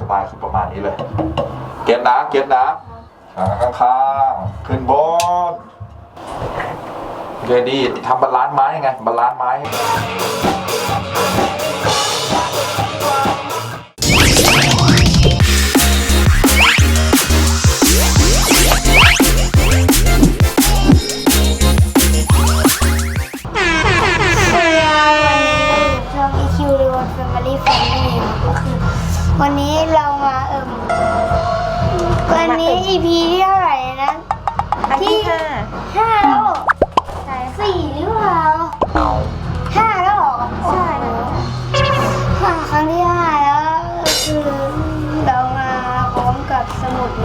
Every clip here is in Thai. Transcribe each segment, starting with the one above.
สบายๆคือประมาณนี้เลย เก็ตนะเก็ตนะข้าข้างๆขึ้นบนเรดีทำบาลานซ์ไม้ไงบาลานซ์ไม้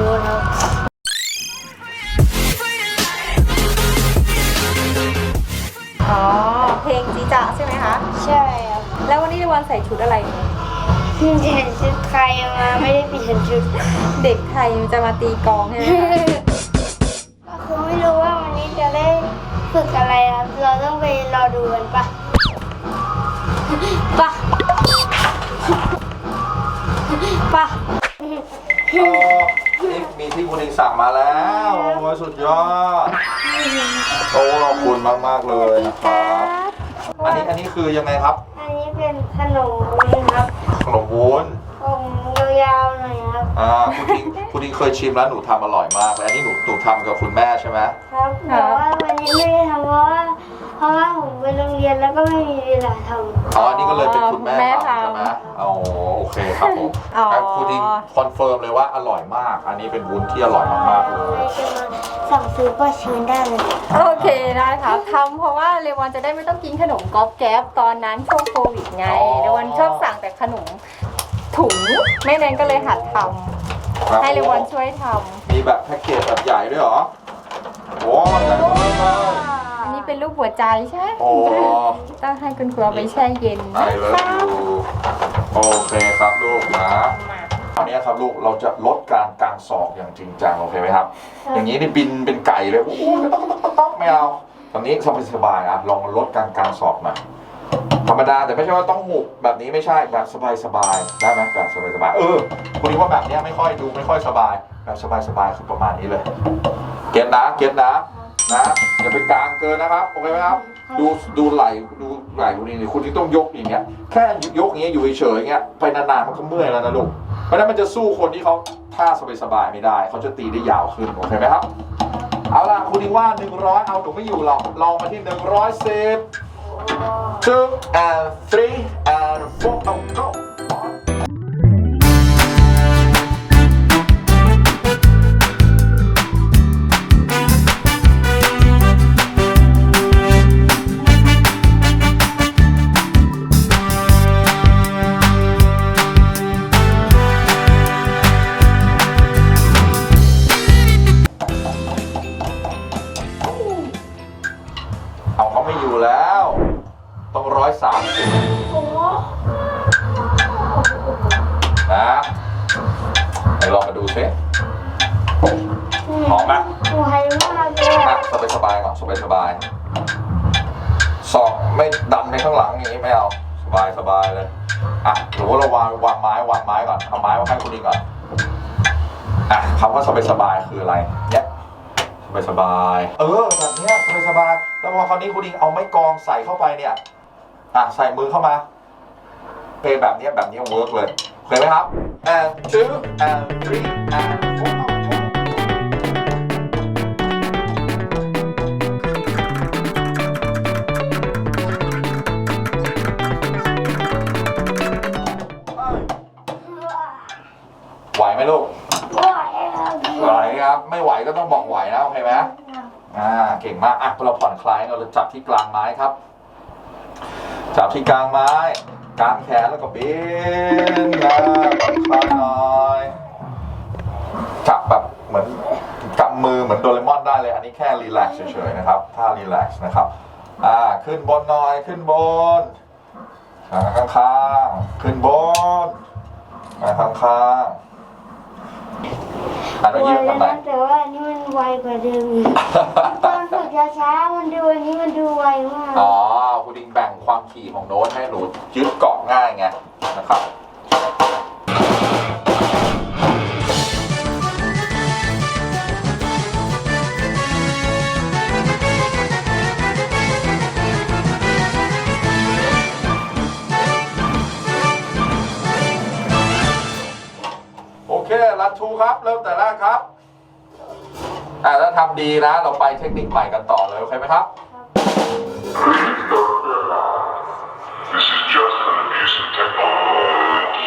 สมุดโน้ตครับอ๋อ เพลงจีจะใช่ไหมคะ ใช่ครับแล้ววันนี้ในวันใส่ชุดอะไรเนี่ย เปลี่ยนชุดใครมาไม่ได้เปลี่ยนชุด เด็กไทยจะมาตีกลองใช่ไหมคะ ก็คือไม่รู้ว่าวันนี้จะได้ฝึกอะไรครับเราต้องไปรอดูกันปะปะปะเออนี่ มีที่คุณเองสั่งมาแล้ว โอ้ยสุดยอดโอ้ขอบคุณมากๆเลยนะครับ อันนี้อันนี้คือยังไงครับอันนี้เป็นขนมวุ้นครับขนมวุ้นผมยาวๆหน่อยครับ อ่าคุณทิงคุณทิงเคยชิมแล้วหนูทำอร่อยมากเลยอันนี้หนูหนูทำกับคุณแม่ใช่ไหมครับแต่ว่าวันนี้ไม่ได้ทำเพราะว่า เพราะว่าผมไปโรงเรียนแล้วก็ไม่มีเวลาทำอ๋ออันนี้ก็เลยเป็นคุณแม่แม่ทำทำ ใช่ไหมอ๋อโอเคครับผมอ๋อ แต่คุณทิงคอนเฟิร์มเลยว่าอร่อยมาก อันนี้เป็นวุ้นที่อร่อยมากๆเลยใครจะมาสั่งซื้อก็เชิญได้เลยโอเคได้ค่ะทำเพราะว่าเรวันจะได้ไม่ต้องกินขนมก๊อบแก๊บตอนนั้นช่วงโควิดไงอ๋อ เรวันชอบสั่งแต่ขนมถุงแม่แนนก็เลยหัดทำครับให้เรวันช่วยทมีแบบแพ็กเกจแบบใหญ่ด้วยเหรอโอ้ใหญ่มากเลยำอันนี้ เป็นรูปหัวใจใช่ไหมโอ้ต้องให้คุณครูเอาไปแช่เย็นไอเลิฟยูโอเคครับลูกนะคราวนี้ครับลูกเราจะลดการกางศอกอย่างจริงจังโอเคไหมครับ อย่างนี้นี่บินเป็นไก่เลยโอ้โหต้องต้องต้องต้องไม่เอาตอนนี้สบายสบายๆอะลองลดการกางศอกหน่อยธรรมดาแต่ไม่ใช่ว่าต้องหุบแบบนี้ไม่ใช่แบบสบายสบายๆได้ไหมแบบสบายสบายๆเออคุณคิดว่าแบบเนี้ยไม่ค่อยดูไม่ค่อยสบายแบบสบายสบายๆคือประมาณนี้เลย เก็ตนะเก็ตนะ นะอย่าไปกางเกินนะครับโอเคไหมครับ ดูดูไหลดูไหลคุณนี่คุณที่ต้องยกอย่างเงี้ยแค่ยกอย่างเงี้ยอยู่เฉยๆอย่างเงี้ยไปนานๆมันก็เมื่อยแล้วนะลูกเพราะฉะนั้นมันจะสู้คนที่เขาท่าสบายๆไม่ได้ เขาจะตีได้ยาวขึ้นโอเคไหมครับ เอาล่ะคุณดิว่า100 เอาหนูไม่อยู่หรอกลองมาที่ 110 two and three and four oh go นลองมาดูซิหอมไหมไวมากเลยอะอะสบายสบายๆก่อนสบายสบายๆศอกไม่ดันไปข้างหลังอย่างนี้ไม่เอาสบายสบายเลยอะหรือว่าเราวางวางไม้วางไม้ก่อนเอาไม้มาให้คุณดิงก่อนอะคำว่าสบายสบายๆคืออะไรเนี่ยสบายสบายๆเออแบบเนี้ยสบายสบายๆแล้วพอคราวนี้คุณดิงเอาไม้กรองใส่เข้าไปเนี่ยอะใส่มือเข้ามาเพลงแบบเนี้ยแบบเนี้เวิร์กเลยเคยไหมครับ and two and three and four ไหวไหมลูกไหวครับไหวครับ ไม่ไหวก็ต้องบอกไหวนะ โอเคไหมอ่า เก่งมาก อะเราผ่อนคลายเราจะจับที่กลางไม้ครับ จับที่กลางไม้ กลางแขนแล้วก็บินนะผ่อนคลายหน่อยจับแบบเหมือนกำมือเหมือนโดเรมอนได้เลย อันนี้แค่รีแลกซ์เฉยๆนะครับถ้ารีแลกซ์นะครับอ่าขึ้นบนหน่อยขึ้นบนอ่าข้างๆขึ้นบนอ่าข้างๆ อันไวนี้ยืดแล้ทำไมวนะแต่ว่าอันนี้มันไวกว่าเดิมอีกตอนฝึกช้าๆมันดูอันนี้มันดูไวมากอ๋อคุณดิงแบ่งความถี่ของโน้ตให้หนูยึดเกาะง่ายไงนะครับ วันทูครับ เริ่มแต่แรกครับอ่าถ้าทำดีนะ เราไปเทคนิคใหม่กันต่อเลยโอเคไหมครับ This is just an amusing technology.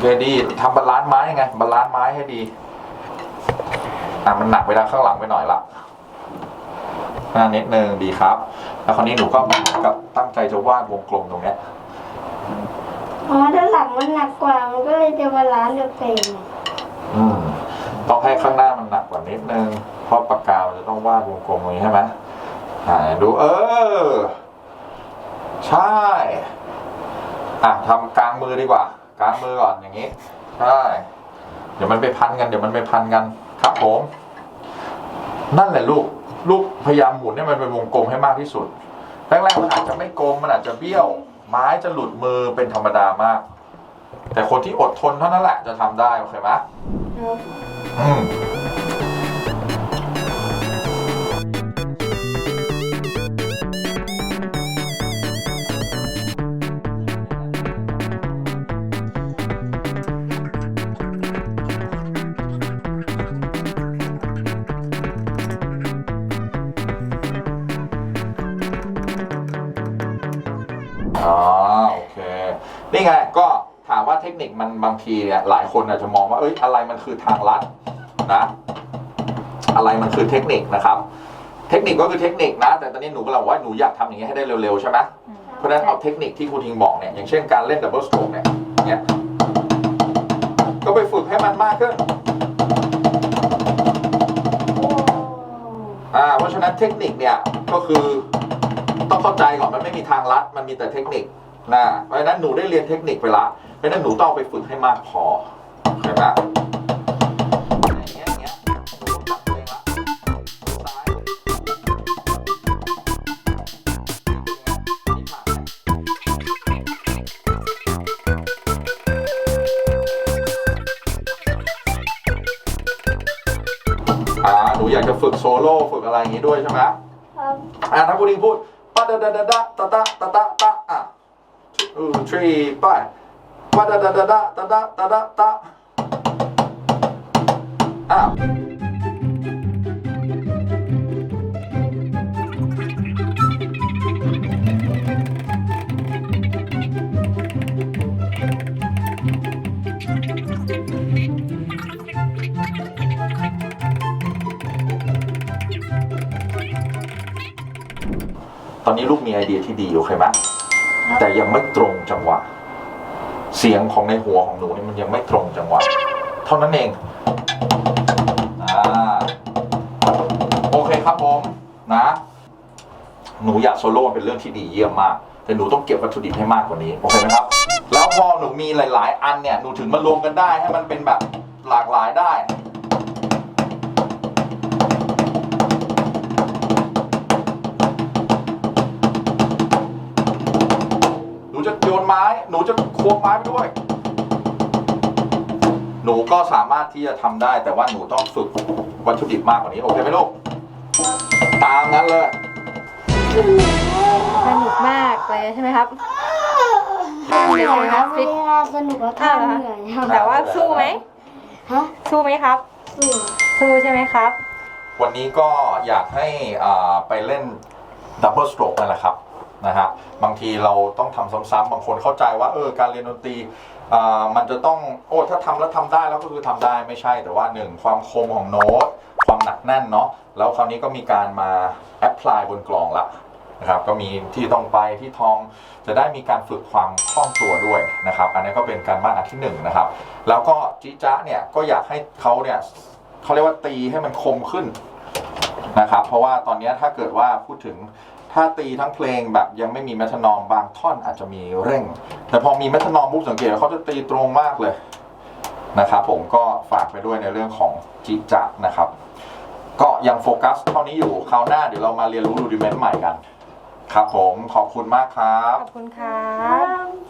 เคดีทำบาลานซ์ไม้ยังไงบาลานซ์ไม้ให้ดี อะมันหนักไปทางข้างหลังไปหน่อยละหน้านิดนึงดีครับ แล้วคราวนี้หนูก็เหมือนกับตั้งใจจะวาดวงกลมตรงเนี้ยอ๋อด้านหลังมันหนักกว่ามันก็เลยจะบาลานซ์กับเพลงอืมต้องให้ข้างหน้ามันหนักกว่านิดนึงเพราะปากกามันจะต้องวาดวงกลมตรงนี้ใช่ไหมอ่าดูเออ ใช่ อะทำกลางมือดีกว่า กลางมือก่อนอย่างนี้ใช่เดี๋ยวมันไปพันกันเดี๋ยวมันไปพันกันครับผมนั่นแหละลูกลูกพยายามหมุนให้มันเป็นวงกลมให้มากที่สุดแรกๆมันอาจจะไม่กลมมันอาจจะเบี้ยว ไม้จะหลุดมือเป็นธรรมดามาก แต่คนที่อดทนเท่านั้นแหละจะทำได้โอเคไหมอืม นี่ไงก็ถามว่าเทคนิคมันบางทีเนี่ยหลายคนอาจจะมองว่าเอ้ยอะไรมันคือทางลัดนะอะไรมันคือเทคนิคนะครับ เทคนิคก็คือเทคนิคนะ แต่ตอนนี้หนูกำลังบอกว่าหนูอยากทำอย่างนี้ให้ได้เร็วๆใช่ไหมเพราะฉะนั้นเอาเทคนิคที่ครูทิงบอกเนี่ยอย่างเช่นการเล่นดับเบิลสโตรกเนี่ยเนี่ยก็ไปฝึกให้มันมากขึ้นอ่าเพราะฉะนั้นเทคนิคเนี่ยก็คือต้องเข้าใจก่อนมันไม่มีทางลัดมันมีแต่เทคนิค นะเพราะฉะนั้นหนูได้เรียนเทคนิคไปละเพราะฉะนั้นหนูต้องเอาไปฝึกให้มากพอเข้าใจไหมอย่างเงี้ยอย่างเงี้ยหนูต้องจับตัวเองละซ้ายนี่ผ่านไหมอ่าหนูอยากจะฝึกโซโล่ฝึกอะไรอย่างงี้ด้วยใช่ไหมครับอ่าถ้าคุณดิงพูดปะดะดะดะดะตะตะตะตะตะอะ two three ไปปะดะดะดะดะตะตะตะตะตะอะตอนนี้ลูกมีไอเดียที่ดีโอเคไหม แต่ยังไม่ตรงจังหวะ เสียงของในหัวของหนูนี่มันยังไม่ตรงจังหวะ เท่านั้นเองอโอเคครับผมนะ หนูอยากโซโล่เป็นเรื่องที่ดีเยี่ยมมาก แต่หนูต้องเก็บวัตถุดิบให้มากกว่านี้โอเคไหมครับ แล้วพอหนูมีหลาย ๆ อันเนี่ยหนูถึงมารวมกันได้ให้มันเป็นแบบหลากหลายได้ นูจะโยนไม้ หนูจะควงไม้ไปด้วย หนูก็สามารถที่จะทำได้ แต่ว่าหนูต้องฝึกวัตถุดิบมากกว่านี้โอเคไหมลูก ตามนั้นเลย สนุกมากเลยใช่ไหมครับเหนื่อยครับฟิเวตลาสนุกแล้วก็อ้าวเหรอเหนื่อยครับแต่ว่าสู้ไหมฮะสู้ไหมครับ สู้สู้ใช่ไหมครับ วันนี้ก็อยากให้อ่าไปเล่นดับเบิลสโตรกนั่นแหละครับ นะฮะบางทีเราต้องทำซ้ำๆบางคนเข้าใจว่าเออการเรียนดนตรีมันจะต้องโอ้ถ้าทำแล้วทำได้แล้วก็คือทำได้ไม่ใช่แต่ว่าหนึ่งความคมของโน้ตความหนักแน่นเนาะแล้วคราวนี้ก็มีการมาแอพพลายบนกลองละนะครับก็มีที่ต้องไปที่ทองจะได้มีการฝึกความคล่องตัวด้วยนะครับ อันนี้ก็เป็นการบ้านอันที่หนึ่งนะครับ แล้วก็จิจ๊ะเนี่ยก็อยากให้เขาเนี่ยเขาเรียกว่าตีให้มันคมขึ้นนะครับ เพราะว่าตอนนี้ถ้าเกิดว่าพูดถึง ถ้าตีทั้งเพลงแบบยังไม่มีแมทนอมบางท่อนอาจจะมีเร่ง แต่พอมีแมทนอมปุ๊บสังเกตเขาจะตีตรงมากเลยนะครับผมก็ฝากไปด้วยในเรื่องของจิจะนะครับ ก็ยังโฟกัสเท่านี้อยู่คราวหน้าเดี๋ยวเรามาเรียนรู้รูดิเมนต์ใหม่กัน ครับผมขอบคุณมากครับ ขอบคุณครับ